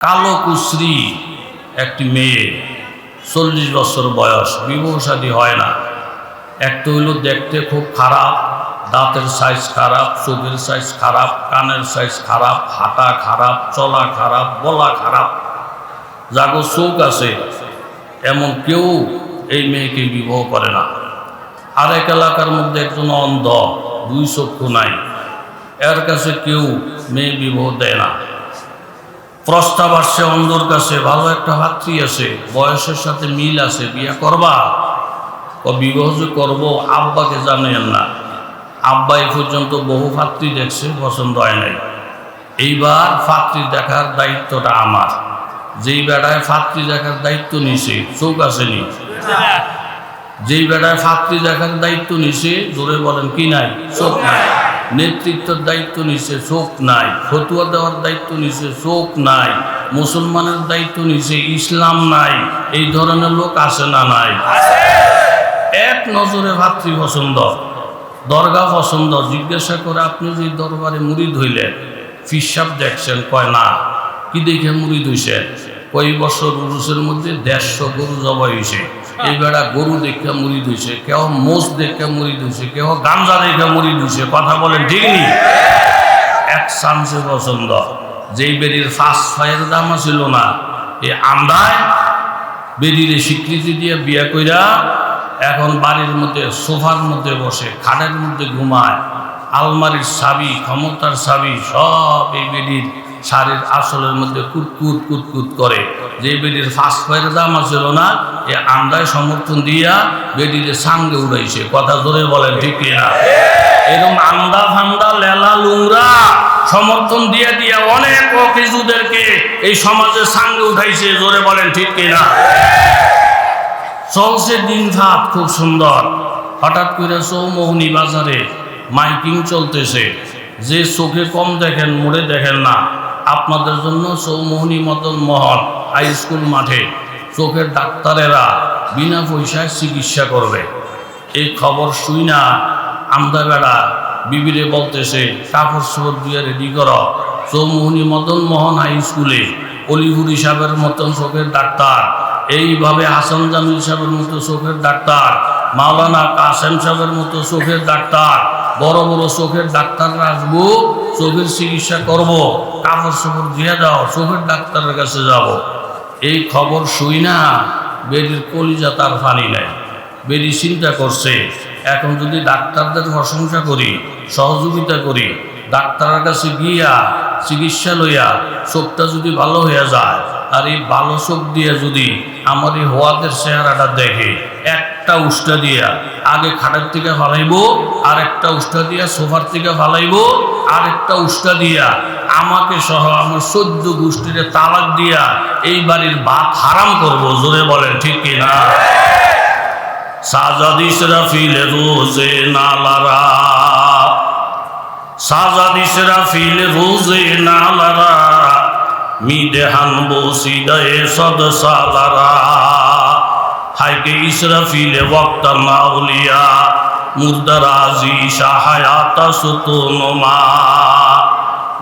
কালো কুশ্রী একটি মেয়ে, চল্লিশ বছর বয়স, বিবাহ হয় না। একটা হইল দেখতে খুব খারাপ, দাঁতের সাইজ খারাপ, চোখের সাইজ খারাপ, কানের সাইজ খারাপ, হাঁটা খারাপ, চলা খারাপ, বলা খারাপ। যাগো চোখ আছে, এমন কেউ এই মেয়েকে বিবাহ করে না। আরেক এলাকার মধ্যে একজন অন্ধ, দুই চক্ষু নাই। এর কাছে কেউ মেয়ে বিবাহ দেয় না। প্রস্তাব আসছে অন্ধর কাছে, ভালো একটা ভাতৃ আছে, বয়সের সাথে মিল আছে, বিয়ে করবা? ও বিবাহ যে করব, আব্বাকে জানেন না। আব্বা এ পর্যন্ত বহু ভাতৃ দেখছে, পছন্দ হয় নাই। এইবার ফাত্রী দেখার দায়িত্বটা আমার। যেই বেড়ায় ফাত্রী দেখার দায়িত্ব নিছে, চোখ আসেনি। যেই বেড়ায় ফাত্রী দেখার দায়িত্ব নিছে, জোরে বলেন, কি নাই? চোখ নাই। নেতৃত্বের দায়িত্ব নিছে চোখ নাই। ফতুয়া দেওয়ার দায়িত্ব নিছে চোখ নাই। মুসলমানের দায়িত্ব নিছে, ইসলাম নাই। এই ধরনের লোক আসে না নাই। এক নজরে ভাতৃ পছন্দ, দরগা পছন্দ। জিজ্ঞাসা করে, আপনি যে দরবারে মুড়ি ধইলেন ফিসাব দেখছেন? কয়, না। কি দেখে মুড়ি ধুইছেন কই বছর উরুসের মধ্যে দেড়শো গরু জবাই হয়েছে এই বেড়া গরু দেখে মুড়ি ধুইছে, কেউ মোষ দেখে মুড়ি ধুইছে, কেউ গাঞ্জা দেখে মুড়ি ধুইছে, কথা বলেন ঠিক এক চান্সে পছন্দ। যেই বেরির ফার্স্ট ফায়ের দাম ছিল না, এই আমদায় বেরিরে স্বীকৃতি দিয়ে বিয়ে কইরা এখন বাড়ির মধ্যে, সোফার মধ্যে বসে, খাটের মধ্যে ঘুমায়, আলমারির সাবি ক্ষমতার সাবি সব এই বেডির শাড়ির আসলের মধ্যে কুটকুট কুটকুট করে। যে বেডির ফার্স্ট ফায়ের দাম ছিল না, এ আমদায় সমর্থন দিয়া বেডিরে সাঙ্গে উড়াইছে। কথা ধরে বলেন, ঠিক না এরকম আন্দা ফান্দা, লেলা লুংরা সমর্থন দিয়ে দিয়ে অনেক অকিজুদেরকে এই সমাজের সাঙ্গে উঠাইছে, জোরে বলেন, ঠিক কিনা? চলছে দিন ভাত খুব সুন্দর। হঠাৎ করে চৌমোহনী বাজারে মাইকিং চলতেছে। যে চোখে কম দেখেন, মোড়ে দেখেন না। আপনাদের জন্য চৌমোহনী মদন মোহন হাই স্কুল মাঠে। চোখের ডাক্তারেরা বিনা পয়সায় চিকিৎসা করবে। এই খবর শুই না আমদা বেড়া বিবিরে বলতেছে কাপড় চোপড় দিয়ে রেডি কর। চৌমোহনী মদন মোহন হাই স্কুলে, অলিপুর হিসাবের মতন চোখের ডাক্তার। এইভাবে হাসান জামিল সাহেবের মতো চোখের ডাক্তার, মাওলানা কাসেম সাহেবের মতো চোখের ডাক্তার। বড় বড় চোখের ডাক্তাররা আসব, চোখের চিকিৎসা করব, কাপড় চোপড় দিয়ে দাও, চোখের ডাক্তারের কাছে যাব। এই খবর শুই না বেরির কলিজা তার ফানি নেয় বেরি চিন্তা করছে, এখন যদি ডাক্তারদের প্রশংসা করি, সহযোগিতা করি, ডাক্তারের কাছে গিয়া চিকিৎসা লইয়া চোখটা যদি ভালো হয়ে যায়, আর এই ভালো চোখ দিয়ে যদি আমার এই হোয়াদের চেহারাটা দেখে একটা উষ্টা দিয়া। আগে খাটের থেকে ফালাইব আর একটা উষ্টা দিয়া সোফার থেকে ফালাইব আর একটা উষ্টা দিয়া। আমাকে সহ আমার সদ্য গোষ্ঠীরে তালাক দিয়া এই বাড়ির ভাত হারাম করব, জোরে বলেন, ঠিক কিনা সাজাদ ইসরাফিল রোজে নালারা। সাজাদ ইসরাফিল রোজে নালারা। মিদেহান বসিদায়ে সদ সালারা। হাইকে ইসরাফিলে ওয়াক্তা মাউলিয়া মুর্দারাজি শাহায়াতা সুতুনুমা।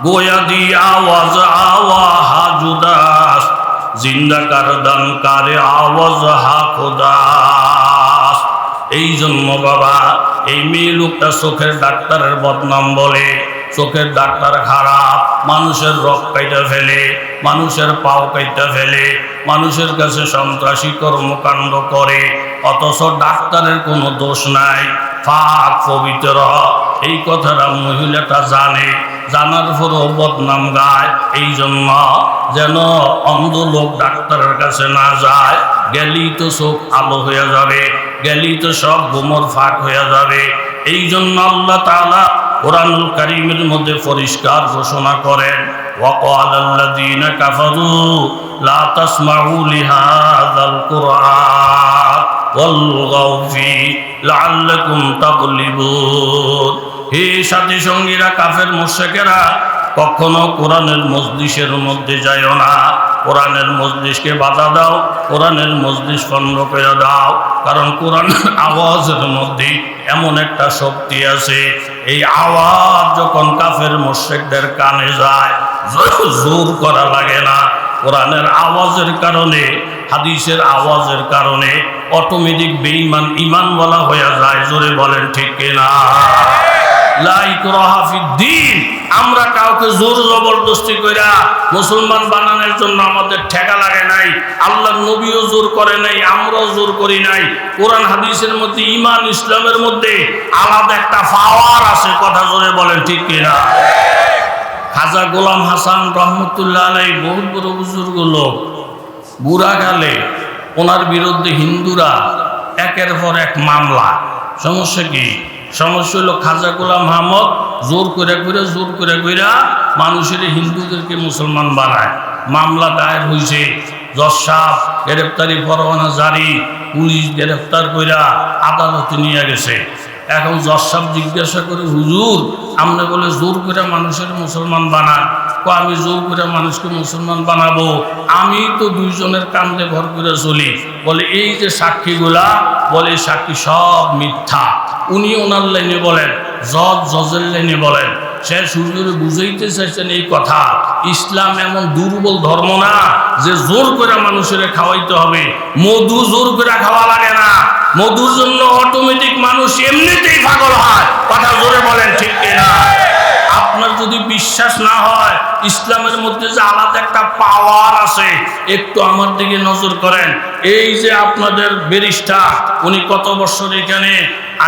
গোয়া দি আওয়াজ আওয়া হাজুদাস জিন্দা কারদান কারে আওয়াজ, হা খোদাস। এই জন্য বাবা, এই মেয়ে লোকটা চোখের ডাক্তারের বদনাম বলে, চোখের ডাক্তার খারাপ। মানুষের রক কাইটা ফেলে, মানুষের পাও কাইটা ফেলে, মানুষের কাছে সন্ত্রাসী কর্মকাণ্ড করে, অথচ ডাক্তারের কোনো দোষ নাই। পাক পবিত্র। এই কথাটা মহিলাটা জানে, জানার পরও বদনাম গায়। এই জন্য যেন অন্ধ লোক ডাক্তারের কাছে না যায়, গেলেই তো চোখ আলো হয়ে যাবে, গেলেই তো সব গোমর ফাঁক হয়ে যাবে। এই জন্য আল্লাহ তাআলা কোরআনুল কারীমের মধ্যে পরিষ্কার ঘোষণা করেন وقال الذين كفروا لا تسمعوا لهذا القرآن والغوا فيه لعلكم تغلبون হে সাথী সঙ্গীরা কাফের মোশেকেরা কখনো কোরআনের মজলিসের মধ্যে যাইও না কোরআনের মজলিসকে বাধা দাও কোরআনের মজলিস বন্ধ করে দাও কারণ কোরআনের আওয়াজের মধ্যে এমন একটা শক্তি আছে এই আওয়াজ যখন কাফের মোশেকদের কানে যায়, জোর করা লাগে না। কোরআনের আওয়াজের কারণে, হাদিসের আওয়াজের কারণে অটোমেটিক বেঈমান বলা হয়ে যায়। জোরে বলেন, ঠিক কিনা? আমরা কাউকে জোর জবরদস্তি কইরা মুসলমান বানানোর জন্য আমাদের ঠেকা লাগে নাই আল্লাহ নবীও জোর করে নাই, আমরাও জোর করি নাই। কোরআন, হাদিসের মধ্যে ইমান ইসলামের মধ্যে আলাদা একটা পাওয়ার আছে, কথা জোরে বলেন ঠিক কিনা? খাজা গোলাম হাসান রহমতুল্লাহ আলাই বহুত বড় বুজুর্গ লোক বুড়াকালে ওনার বিরুদ্ধে হিন্দুরা একের পর এক মামলা। সমস্যা কি? সমস্যা হলো খাজা গোলাম আহমদ জোর করে করে জোর করে কইরা মানুষের হিন্দুদেরকে মুসলমান বানায়। মামলা দায়ের হয়েছে জজ সাহ গ্রেপ্তারি পরোয়ানা জারি, পুলিশ গ্রেপ্তার কইরা আদালতে নিয়ে গেছে। এখন জজ জিজ্ঞাসা করে, হুজুর আমরা বলে জোর করে মানুষের মুসলমান বানান। তো আমি জোর করে মানুষকে মুসলমান বানাবো। আমি তো দুইজনের কান্দে ভর করে চলি। বলে, এই যে সাক্ষীগুলা, বলে সাক্ষী সব মিথ্যা। উনি ওনার লাইনে বলেন, জজ জজের লাইনে বলেন। সে সূর্যরে বুঝাইতে চাইছেন এই কথা। ইসলাম এমন দুর্বল ধর্ম না যে জোর করে মানুষের খাওয়াইতে হবে। মধু জোর করে খাওয়া লাগে না। মধুর জন্য অটোমেটিক মানুষ এমনিতেই পাগল হয়। কথা জোরে বলেন ঠিক কিনা? আপনার যদি বিশ্বাস না হয়, ইসলামের মধ্যে যে আলাদা একটা পাওয়ার আছে, একটু আমার দিকে নজর করেন। এই যে আপনাদের ব্যারিস্টার উনি কত বছর এখানে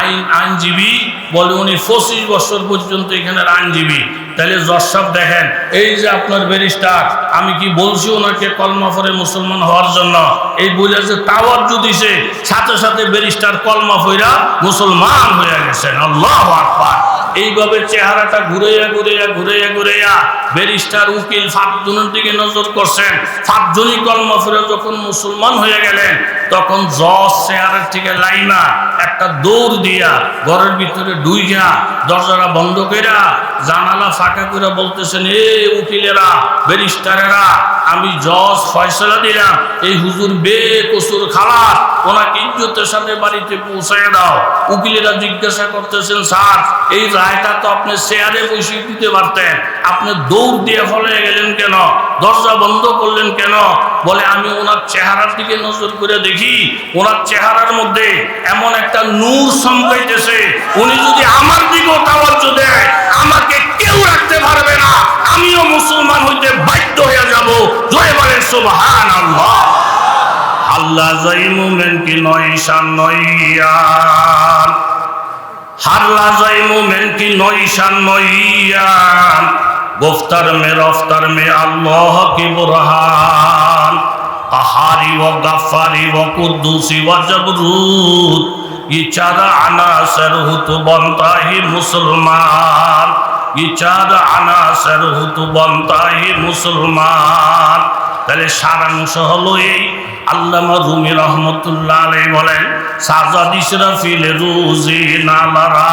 আইন, আইনজীবী? বলে উনি পঁচিশ বছর পর্যন্ত এখানের আইনজীবী। তাহলে জসাব দেখেন, এই যে আপনার ব্যারিস্টার আমি কি বলছি ওনাকে কলমা ফরে মুসলমান হওয়ার জন্য? এই বলে যে টাওয়ার দিছে, সাথে সাথে ব্যারিস্টার কলমা ফইরা মুসলমান হয়ে গেছেন। আল্লাহ আকবার। এইভাবে চেহারাটা ঘুরাইয়া ঘুরাইয়া ঘুরাইয়া ঘুরাইয়া ব্যারিস্টার, উকিল ফাঁকজনের দিকে নজর করছেন। সাতজনই কলমা যখন মুসলমান হয়ে গেলেন তখন জজ চেহারার থেকে লাইনা একটা দৌড় দিয়া ঘরের ভিতরে ডুইয়া দরজাটা বন্ধ কইরা জানালা ফাঁকা করে বলতেছেন, এ উকিলেরা, ব্যারিস্টারেরা, আমি জজ ফয়সলা দিলাম। এই হুজুর বে কসুর খালা, ওনাকে ইজ্জতের সাথে বাড়িতে পৌঁছায় দাও। উকিলেরা জিজ্ঞাসা করতেছেন, স্যার, এই রায়টা তো আপনি শেয়ারে বসে দিতে পারতেন। আপনি দৌড় দিয়ে ফলে গেলেন কেন? দরজা বন্ধ করলেন কেন? বলে, আমি ওনার চেহারার দিকে নজর করে দেখি। ওনার চেহারার মধ্যে এমন একটা নূর সম্পাইতেছে উনি যদি আমার দিকেও তাওয়াজ্য দেয়, আমাকে কেউ রাখতে পারবে না। আমিও মুসলমান হইতে বাধ্য হয়ে যাব। জয় বলেন সুবহান আল্লাহ আল্লাহ যাই মুমেন কি নয় শান নইয়ান হারলা যাই মুমেন কি নয় শান নইয়ান গুফতার মে রফতার মে আল্লাহ কি বুরহান আহারি ও গাফারি ও কুদ্দুসি ও জবরুত ये चार अनासर हो तो बनता ही मुसलमान ये चार अनासर हो तो बनता ही मुसलमान তাহলে সারাংশ হলো এই আল্লামা রুমি রহমতুল্লাহ আলাই বলেন সাজাদ ইসরাফিল রুজি নালারা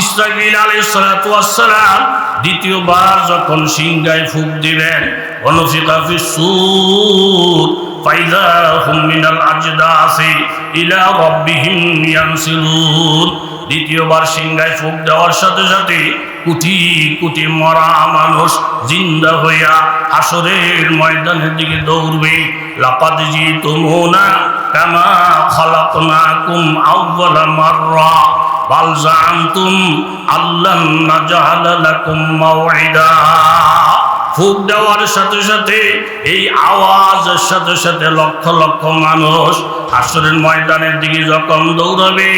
ইসরাফিল আলাই সালাম দ্বিতীয়বার যখন সিংগায় ফুক দিবেন অনুফিকা ফি সুর ফাইদা হুম মিনাল আজদাসি ইলা রাব্বিহিম ইয়ানসিলুন। দ্বিতীয়বার সিংহায় ফুক দেওয়ার সাথে সাথে কুটি কুটি মরা মানুষ জিন্দা হইয়া আসরের ময়দানের দিকে দৌড়বে। লাপাদ জি তুমুনা কামা খালাকনাকুম আউয়ালা মাররা। ফুক দেওয়ার সাথে সাথে, এই আওয়াজের সাথে সাথে লক্ষ লক্ষ মানুষ আসরের ময়দানের দিকে যখন দৌড়াবে,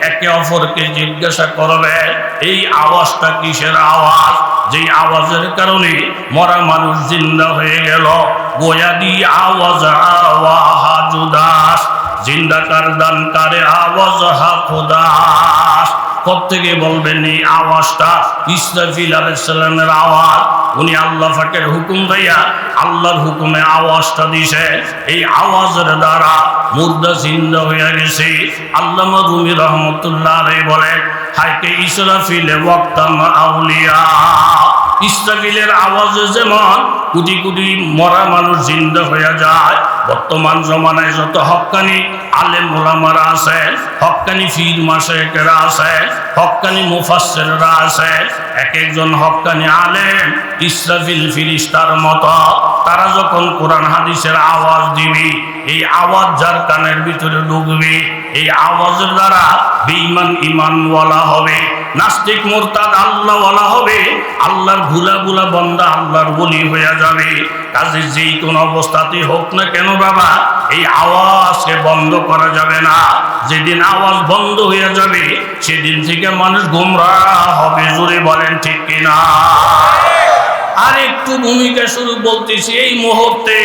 একে অপরকে জিজ্ঞাসা করবে, এই আওয়াজটা কিসের আওয়াজ? যেই আওয়াজের কারণে মরা মানুষ জিন্দা হয়ে গেল। গোয়াদি আওয়াজ আওয়াহা জুদাস জিন্দাকার দান কারে আওয়াজ, হা খুদাস থেকে বলবেন এই আওয়াজটা ইসরাফিল আলাইসাল্লামের আওয়াজ। উনি আল্লাহ ফাকের হুকুম দিয়া আল্লাহর হুকুমে আওয়াজটা দিছে এই আওয়াজের দ্বারা মুর্দা জিন্দা হয়ে গেছে। আল্লাহ রুমি রহমতুল্লাহ রে বলেন হাইকে ইসরাফিলে ওয়াক্তাম আউলিয়া। ইসরাফিলের আওয়াজে যেমন কোটি কোটি মরা মানুষ জিন্দা হয়ে যায় বর্তমান জমানায় যত হক্কানি আলেম মোলামারা আছে হক্কানি ফির মাসেকেরা আছে হক্কানি মুফাসসিররা আছে এক একজন হক্কানি আলেম, ইসরাফিল ফিরিস্তার মতো, তারা যখন কোরআন হাদিসের আওয়াজ দিবি, এই আওয়াজ যার কানের ভিতরে ঢুকবে, এই আওয়াজের দ্বারা বেঈমান ইমানওয়ালা হবে। নাস্তিক, মোরতাদ আল্লাহ ওয়ালা হবে। আল্লাহর ভুলা ভুলা বন্দা আল্লাহর বলি হয়ে যাবে। কাজে যেই কোন অবস্থাতেই হোক না কেন বাবা, এই আওয়াজকে বন্ধ করা যাবে না। যেদিন আওয়াজ বন্ধ হয়ে যাবে, সেদিন থেকে মানুষ গোমরা হবে। জোরে বলেন ঠিক কিনা? আর একটু ভূমিকা শুরু বলতেছি এই মুহূর্তে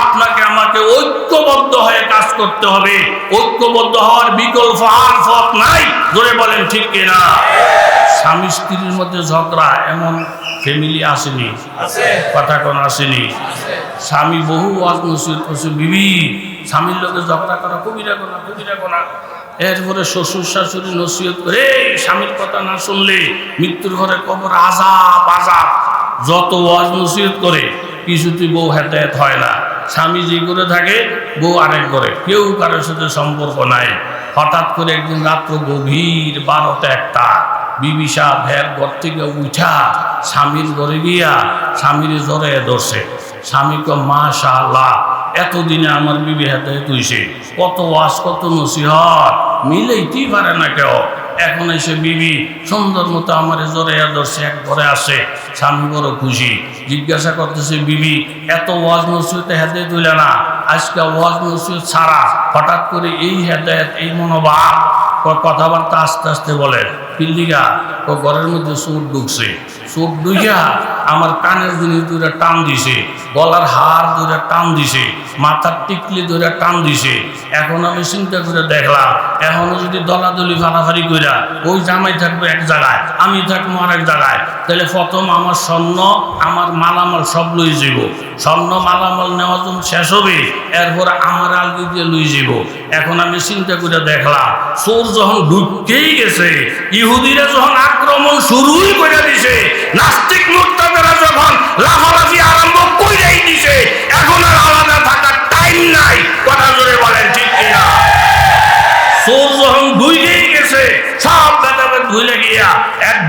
আপনাকে আমাকে ঐক্যবদ্ধ হয়ে কাজ করতে হবে। ঐক্যবদ্ধ হওয়ার বিকল্প আর পথ নাই। ধরে বলেন ঠিক কিনা? স্বামী স্ত্রীর মধ্যে ঝগড়া এমন ফ্যামিলি আসেনি। কথা কোন আসেনি। স্বামী বহু করছে বিবি স্বামীর লোকে ঝগড়া করা কবিরা কোনা কবিরা কোনা এরপরে শ্বশুর শাশুড়ি নসিহত করে স্বামীর কথা না শুনলে মৃত্যুর ঘরে কবর আজাব আজাব। যত ওয়াজ নসিহত করে কিছুতে বউ হেতায়ত হয় না। স্বামী যে করে থাকে, বউ আরেক করে। কেউ কারোর সাথে সম্পর্ক নাই। হঠাৎ করে একদিন রাত্র গভীর বারোটা একটা বিবিসা ভের ঘর থেকে উঠা, স্বামীর ঘরে গিয়া স্বামীর জ্বরে ধরছে। স্বামীকে মাশা আল্লাহ এতদিনে আমার বিবি হাতে তুইছে কত ওয়াজ, কত নসিহত, মিলেইতেই পারে না কেউ। এখন এসে বিবি সুন্দর মতো আমার জোরে আদর্শে এক ঘরে আসে স্বামী বড় খুশি। জিজ্ঞাসা করতেছে, বিবি, এত ওয়াজ নসিহতে হেদে তুলে না? আজকে ওয়াজ নসিহত ছাড়া হঠাৎ করে এই হেদায়ত, এই মনোভাব? কথাবার্তা আস্তে আস্তে বলে পিল্লিগা ও ঘরের মধ্যে সুর ঢুকছে। সুর ঢুকিয়া আমার কানের জিনিস দূরে টান দিছে, গলার হার দূরে টান দিছে, মাথার টিকলি ধরে টান দিছে। এখন আমি চিন্তা করে দেখলাম, এখনও যদি দলাদলি ফালাফারি কইরা ওই জামাই থাকবে এক জায়গায়, আমি থাকব আর এক জায়গায়, তাহলে প্রথম আমার স্বর্ণ, আমার মালামাল সব লই যাব স্বর্ণ মালামাল নেওয়া যখন শেষ হবে, এরপর আমার আলগি দিয়ে লই যাব এখন আমি চিন্তা করে দেখলাম, চোর যখন ঢুকতেই গেছে, ইহুদিরা যখন আক্রমণ শুরুই করে দিছে নাস্তিক মুক্তাদেরা যখন লাফালাফি আরম্ভ কইরাই দিছে। এখন আর আলাদা থাকার টাইম নাই। কথা জোরে বলেন, ঠিক কিনা? চোর যখন ডুইলেই গেছে, সব বেদাবে ধুইলে গিয়া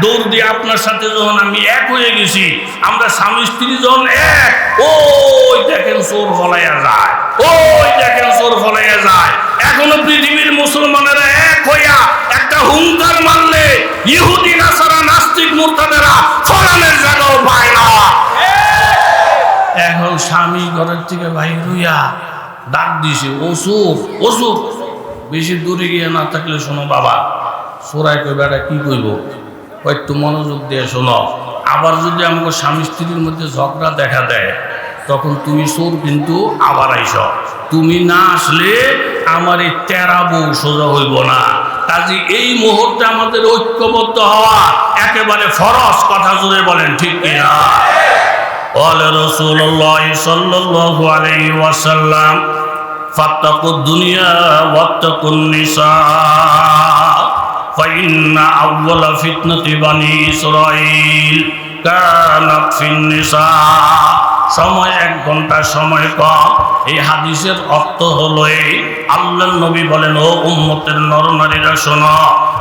দৌড় দিয়ে আপনার সাথে যখন আমি এক হয়ে গেছি, আমরা স্বামী স্ত্রী যখন এক, ওই দেখেন চোর ফলাইয়া যায়, ওই দেখেন চোর ফলাইয়া যায়। এখনও পৃথিবীর মুসলমানেরা এক হইয়া একটা হুঙ্কার মারলে, ইহুদি, নাসারা, নাস্তিক মুরতাদেরা ফলানের জায়গাও পায় না। এখন স্বামী ঘরের থেকে বাইর হইয়া ডাক দিছে অসুখ অসুখ বেশি দূরে গিয়ে না থাকলে শোনো বাবা সোরাই কই বেটা কি কইব? একটু মনোযোগ দিয়ে শোনো আবার যদি আমাকে স্বামী স্ত্রীর মধ্যে ঝগড়া দেখা দেয় তখন তুমি সোর কিন্তু আবার আইস তুমি না আসলে আমার এই তেরা বউ সোজা হইব না কাজে এই মুহূর্তে আমাদের ঐক্যবদ্ধ হওয়া একেবারে ফরজ কথা জুড়ে বলেন ঠিক কিনা قال رسول الله صلى الله عليه وسلم فاتقوا الدنيا واتقوا النساء فإن أول فتنة بني إسرائيل كانت في النساء সময় এক ঘন্টা সময় কম এই হাদিসের অর্থ হলো এই আল্লাহ নবী বলেন ও উম্মতের নরনারীরা শোনো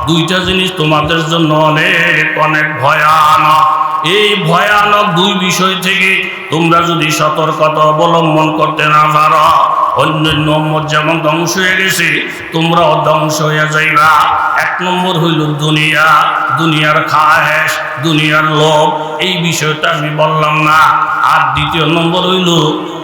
দুইটা জিনিস তোমাদের জন্য অনেক অনেক ভয়ানক এই ভয়ানক দুই বিষয় থেকে তোমরা যদি সতর্কতা অবলম্বন করতে না পারো অন্যান্য উম্মত যেমন ধ্বংস হয়ে গেছে, তোমরাও ধ্বংস হয়ে যাইবা। এক নম্বর হইল দুনিয়া, দুনিয়ার খায়েশ, দুনিয়ার লোভ, এই বিষয়টা আমি বললাম না। আর দ্বিতীয় নম্বর হইল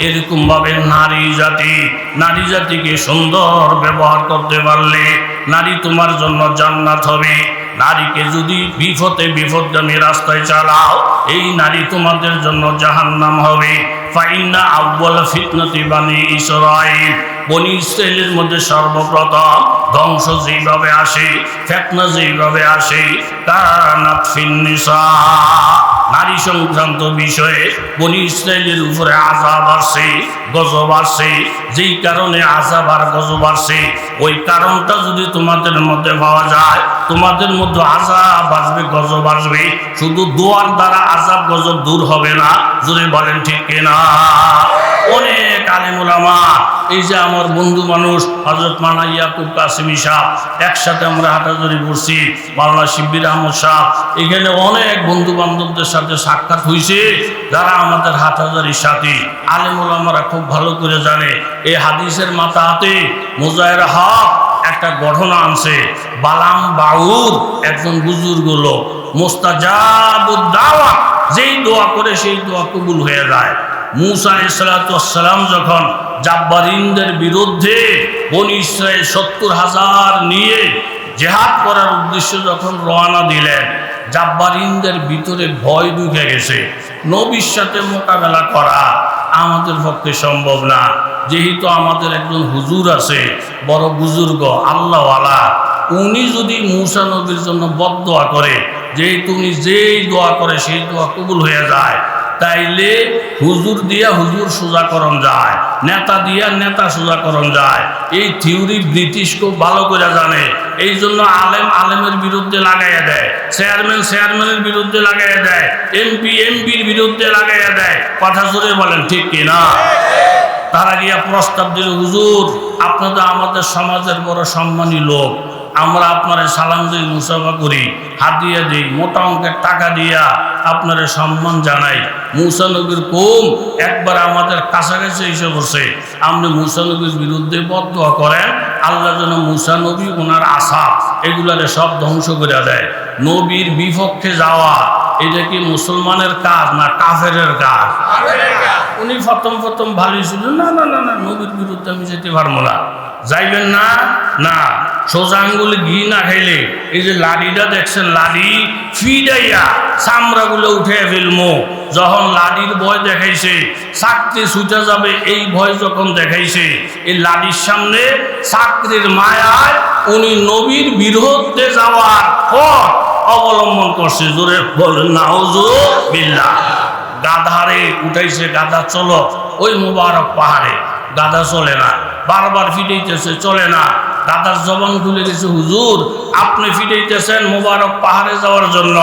এরকম ভাবে নারী জাতি, নারী জাতিকে সুন্দর ব্যবহার করতে পারলে নারী তোমার জন্য জান্নাত হবে। নারীকে যদি বিপদে বিপদগামী রাস্তায় চালাও, এই নারী তোমাদের জন্য জাহান্নাম হবে। ফাইন্না আব্বাল ফিতনতি বানি ইসরাইল বনি ইসরায়েলের মধ্যে সর্বপ্রথম ধ্বংস যেইভাবে আসে, ফেতনা যেইভাবে আসে, কানাত ফিন্নিসা নারী সংক্রান্ত বিষয়ে বনি ইসরায়েলের উপরে আজাব আসে গজব আসে যেই কারণে আজাব আর গজব আসে ওই কারণটা যদি তোমাদের মধ্যে পাওয়া যায়, তোমাদের মধ্যে আজাব আসবে, গজব আসবে। শুধু দোয়ার দ্বারা আজাব গজব দূর হবে না। জোরে বলেন, ঠিক কিনা? অনেক আলিমুলামা এই যে আমার বন্ধু মানুষ হজরত মানা ইয়াকুব কাসিমি সাহ, একসাথে আমরা হাঁটাচড়ি করছি। মাওলানা শিব্বির আহমদ সাহ, এখানে অনেক বন্ধু বান্ধবদের সাথে সাক্ষাৎ হয়েছে যারা আমাদের হাটাজারির সাথী। আলেমুল আমরা খুব ভালো করে জানে। এই হাদিসের মাথা হাতে মোজায়ের হক একটা ঘটনা আনছে। বালাম বাউর একজন বুজুর্গ লোক। মোস্তাজাবুদ্দাওয়া যেই দোয়া করে সেই দোয়া কবুল হয়ে যায়। মুসা ইসলাতাম যখন জাব্বারিনদের বিরুদ্ধে বনি ইসরায়েল সত্তর হাজার নিয়ে জেহাদ করার উদ্দেশ্যে যখন রওনা দিলেন, জাব্বারিনদের ভিতরে ভয় ঢুকে গেছে। নবীর সাথে মোকাবেলা করা আমাদের পক্ষে সম্ভব না। যেহেতু আমাদের একজন হুজুর আছে, বড় বুজুর্গ, আল্লাহওয়ালা, উনি যদি মুসা নবীর জন্য বদোয়া করে, যেহেতু উনি যেই দোয়া করে, সেই দোয়া কবুল হয়ে যায়। তাইলে হুজুর দিয়া হুজুর সোজাকরণ যায়, নেতা দিয়া নেতা সোজাকরণ যায়। এই থিওরি ব্রিটিশ খুব ভালো করে জানে, এই জন্য আলেম আলেমের বিরুদ্ধে লাগাইয়া দেয়, চেয়ারম্যান চেয়ারম্যানের বিরুদ্ধে লাগাইয়া দেয়, এমপি এমপির বিরুদ্ধে লাগাইয়া দেয়। কথা জোরে বলেন, ঠিক কিনা তারা গিয়া প্রস্তাব দিল, হুজুর আপনাদের আমাদের সমাজের বড় সম্মানী লোক, আমরা আপনার সালাম দিই মুসাফা করি, হাত দিয়ে দিই, মোটা অঙ্কের টাকা দিয়া আপনার সম্মান জানাই। মুসানবীর কোম একবার আমাদের কাছাকাছি এসে বসে, আপনি মুসানবীর বিরুদ্ধে বদ্ধ করেন, আল্লাহ যেন মুসানবী ওনার আশা এগুলারে সব ধ্বংস করে দেয়। নবীর বিপক্ষে যাওয়া এটা কি মুসলমানের কাজ না কাফেরের কাজ? উনি প্রথম প্রথম ভালোই ছিল, না না না না, নবীর বিরুদ্ধে আমি যেতে পারব না। যাইবেন না? না। সোজা আঙ্গুলে ঘি না খাইলে এই যে লাড়িটা দেখছেন, লাড়ি ফিডাইয়া চামড়াগুলো উঠে ফেলমো। যখন লাড়ির ভয় দেখাইছে, চাকরি ছুটে যাবে, এই ভয় যখন দেখাইছে, এই লাড়ির সামনে চাকরির মায়ায় উনি নবীর বিরুদ্ধে যাওয়ার পথ অবলম্বন করছে, জোরে বলেন না বিল্লা গাধারে উঠাইছে গাধা, চলো। ওই মুবারক পাহাড়ে, গাধা চলে না। বারবার ফিটাইতেছে, চলে না। দাদার জবান খুলে গেছে, হুজুর, আপনি ফিটাইতেছেন মোবারক পাহাড়ে যাওয়ার জন্য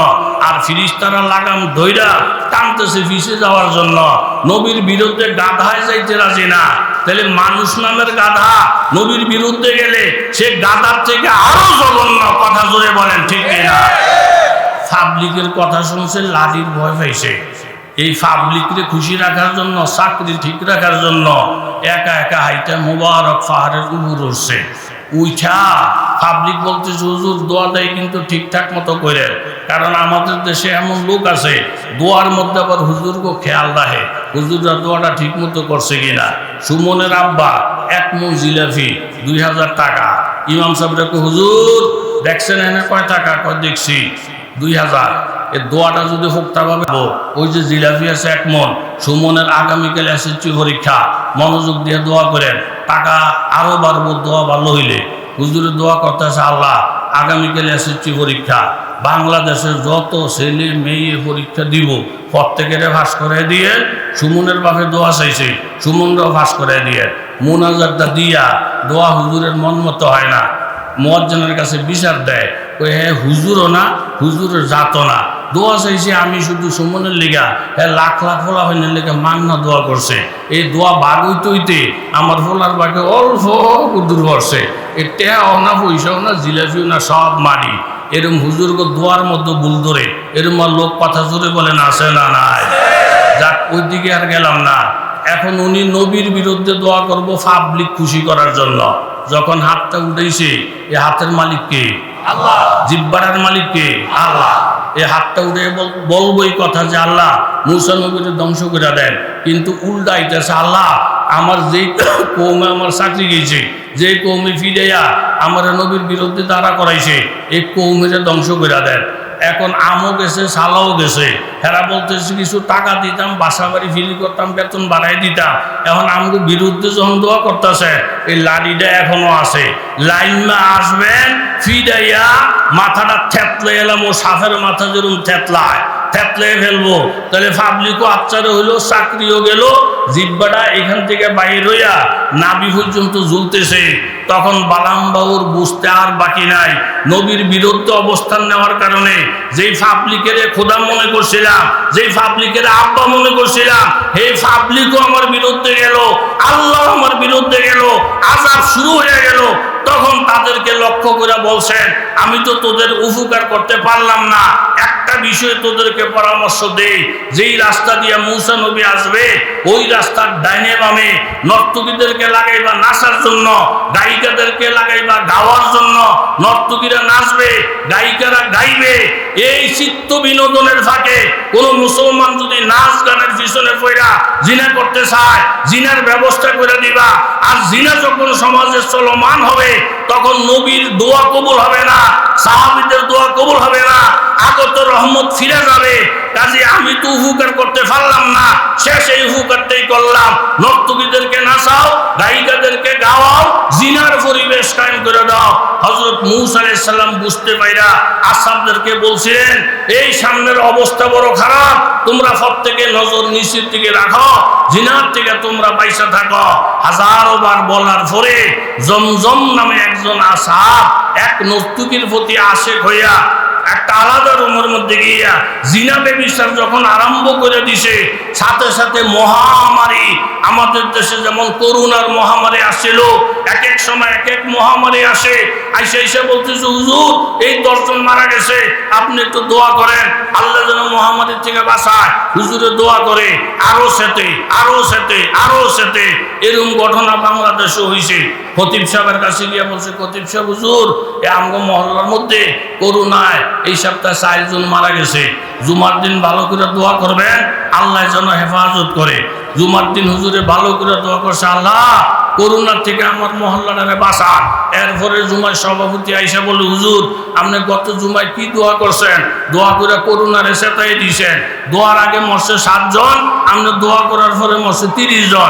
আর ফিরিস্তারা লাগাম ধৈরা টানতেছে ফিসে যাওয়ার জন্য। নবীর বিরুদ্ধে গাধায় যাইতে রাজি না। তাহলে মানুষ নামের গাধা। নবীর বিরুদ্ধে গেলে সে গাধার থেকে আরও জঘন্য কথা জোরে বলেন, ঠিক না? পাবলিকের কথা শুনছে, লাদির ভয় পাইছে। এই পাবলিকরে খুশি রাখার জন্য, চাকরি ঠিক রাখার জন্য একা একা হাইটা মোবারক পাহাড়ের উপর উঠছে। উইঠা। পাবলিক বলতে হুজুর, দোয়া দেয় কিন্তু ঠিকঠাক মতো করে। কারণ আমাদের দেশে এমন লোক আছে, দোয়ার মধ্যে আবার হুজুরকে খেয়াল রাখে, হুজুররা দোয়াটা ঠিক মতো করছে কিনা? সুমনের আব্বা, এক মন জিলাপি, দুই হাজার টাকা। ইমাম সাহেবকে হুজুর, দেখছেন এনে কয় টাকা? কয়, দেখছি, দুই হাজার। এ দোয়াটা যদি হোক্তাভাবে ওই যে জিলাপি আছে এক মন, সুমনের আগামীকাল এসএসসি পরীক্ষা, মনোযোগ দিয়ে দোয়া করেন, টাকা আরও বাড়বো দোয়া ভালো হইলে। হুজুরের দোয়া করতেছে আল্লাহ, আগামীকাল এসএসসি পরীক্ষা, বাংলাদেশের যত ছেলে মেয়ে পরীক্ষা দিব, প্রত্যেকের ভাস করে দিয়ে সুমনের বাপে দোয়া চাইছে, সুমনরাও ভাস করে দিয়ে। মোনাজারটা দিয়া দোয়া হুজুরের মন মতো হয় না। মোয়াজ্জনের কাছে বিচার দেয় ওই হ্যাঁ হুজুরও না, হুজুরের জাতও না। দোয়া চাইছে আমি শুধু সুমনের লেগা হ্যাঁ লাখ লাখ ফোলা হইনের লেগে মান্না দোয়া করছে। এই দোয়া বাঘ হইতে হইতে আমার ফোলার বাঘে অল্প দূর করছে এ টেয়াও না পয়সাও না জিলাপিও না সব মারি। এরম হুজুরকে দোয়ার মধ্যে ভুল ধরে এরম আর লোক কথা জোরে বলেন আসে না নাই। যাক ওই দিকে আর গেলাম না। এখন উনি নবীর বিরুদ্ধে দোয়া করব পাবলিক খুশি করার জন্য। যখন হাতটা উঠেছে এ হাতের মালিককে আল্লাহ। জিব্বাটার মালিককে আল্লাহ। এই হাতটা উঠে বল- বলব এই কথা যে আল্লাহ মুসা নবীকে ধ্বংস করে দেন। কিন্তু উল্টা ইতিহাস আল্লাহ, আমার যেই কৌমে আমার চাকরি গিয়েছে যে কৌমে ফিরাইয়া আমার নবীর বিরুদ্ধে তারা করাইছে, এই কৌমে যে ধ্বংস করে দেন। এখন আমও গেছে সালাও গেছে। হেরা বলতেছে কিছু টাকা দিতাম, বাসা বাড়ি ফিরি করতাম, বেতন বাড়াই দিতাম। এখন আমগো বিরুদ্ধে যখন দোয়া করতেছে, এই লাড়িটা এখনও আছে। লাইনমা আসবেন, ফিরাইয়া মাথাটা থেতলে এলাম, ও সাফের মাথা যেরকম থেতলায় থেতলে ফেলব। তাহলে পাবলিকও আচ্চারে হইল, চাকরিও গেল, জিব্বাটা এখান থেকে বাইর হইয়া নাবি পর্যন্ত ঝুলতেছে তখন বালাম বাবুর বুঝতে আর বাকি নাই। নবীর বিরুদ্ধে অবস্থান নেওয়ার কারণে যেই ফাবলিকের খোদা মনে করছিলাম, যেই ফাবলিকের আব্বা মনে করছিলাম পাবলিকও আমার বিরুদ্ধে গেল আল্লাহ আমার বিরুদ্ধে গেল আজাব শুরু হয়ে গেল। তখন তাদেরকে লক্ষ্য করে বলছেন, আমি তো তোদের উপকার করতে পারলাম না। একটা বিষয়ে তোদেরকে পরামর্শ দেই। যেই রাস্তা দিয়ে মৌসা নবী আসবে, ওই রাস্তার ডাইনে বামে নর্তকীদেরকে লাগাইবা নাচার জন্য, গায়িকাদেরকে লাগাইবা গাওয়ার জন্য নর্তকীরা নাচবে, গায়িকারা গাইবে। এই চিত্ত বিনোদনের ফাঁকে কোনো মুসলমান যদি নাচ গানের পিছনে পড়া জিনা করতে চায়, জিনার ব্যবস্থা করে দিবা। আর জিনা যখন সমাজের চলমান হবে, তখন নবীর দোয়া কবুল হবে না, সাহাবিদের দোয়া কবুল হবে না। আগত রহমত ফিরে যাবে তো উপকার করতে পারলাম না। শেষ এই উপকারটাই করলাম। নর্তকীদেরকে নাচাও, গায়িকাদেরকে গাওয়াও, জিনার পরিবেশ কায়েম করে দাও। হজরত মুসা বুঝতে পাইরা আসাবদেরকে বলছিলেন, এই সামনের অবস্থা বড় খারাপ। তোমরা থেকে নজর নিচের দিকে রাখো, জিনার থেকে তোমরা পয়সা থাকো। হাজারো বার বলার পরে জমজম নামে একজন আসাব এক নর্তুকির প্রতি আশেক হইয়া একটা আলাদা রুমের মধ্যে গিয়া জিনা ব্যবসার যখন আরম্ভ করে দিছে, সাথে সাথে মহামারী, আমাদের দেশে যেমন করোনার মহামারী আসছিল, এক এক সময় এক এক মহামারী আসে, আইসে এসে বলতেছে, হুজুর, এই দশজন মারা গেছে, আপনি একটু দোয়া করেন, আল্লাহ যেন মহামারীর থেকে বাঁচায়, হুজুরে দোয়া করে, আরও সেতে আরও সেতে আরও সেতে। এরকম ঘটনা বাংলাদেশে হয়েছে খতিব সাহেবের কাছে গিয়ে বলছে, খতিব সাহেব, হুজুর, এ আমগো মহল্লার মধ্যে করুণায় এই সপ্তাহে চারজন মারা গেছে। জুমার দিন ভালো করে দোয়া করবেন আল্লাহ যেন হেফাজত করে। জুমার দিন হুজুরে ভালো করে দোয়া করছে, আল্লাহ করোনার থেকে আমার মহল্লাটারে বাঁচা এরপরে জুমার সভাপতি আইসা বলে, হুজুর, আপনি গত জুমায় কি দোয়া করছেন? দোয়া করে করোনার এসে তাই দিয়েছেন দোয়ার আগে মরছে সাতজন, আপনি দোয়া করার পরে মরছে তিরিশ জন।